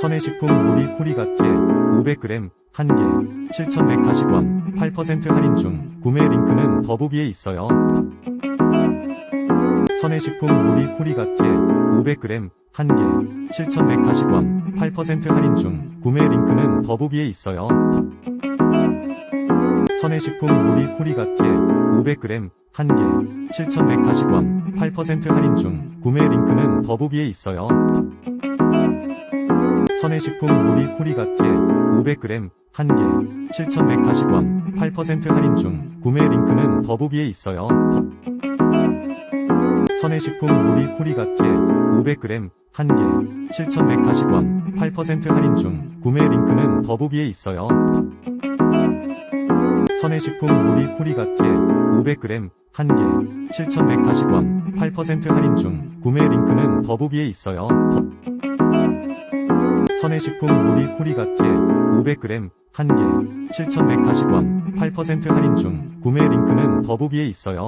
천혜식품 오리 포리가케 500g 1개 7,140원 8% 할인 중 구매 링크는 더보기에 있어요. 천혜식품 오리 포리가케 500g 1개 7,140원 8% 할인 중 구매 링크는 더보기에 있어요. 천혜식품 오리 포리가케 500g 1개 7,140원 8% 할인 중 구매 링크는 더보기에 있어요. 천혜식품 오리 포리가케 500g 1개 7,140원 8% 할인 중 구매 링크는 더보기에 있어요. 천혜식품 오리 포리가케 500g 1개 7,140원 8% 할인 중 구매 링크는 더보기에 있어요. 천혜식품 오리 포리가케 500g 1개 7,140원 8% 할인 중 구매 링크는 더보기에 있어요. 천혜식품 오리 포리가케 500g 1개 7,140원 8% 할인 중 구매 링크는 더보기에 있어요.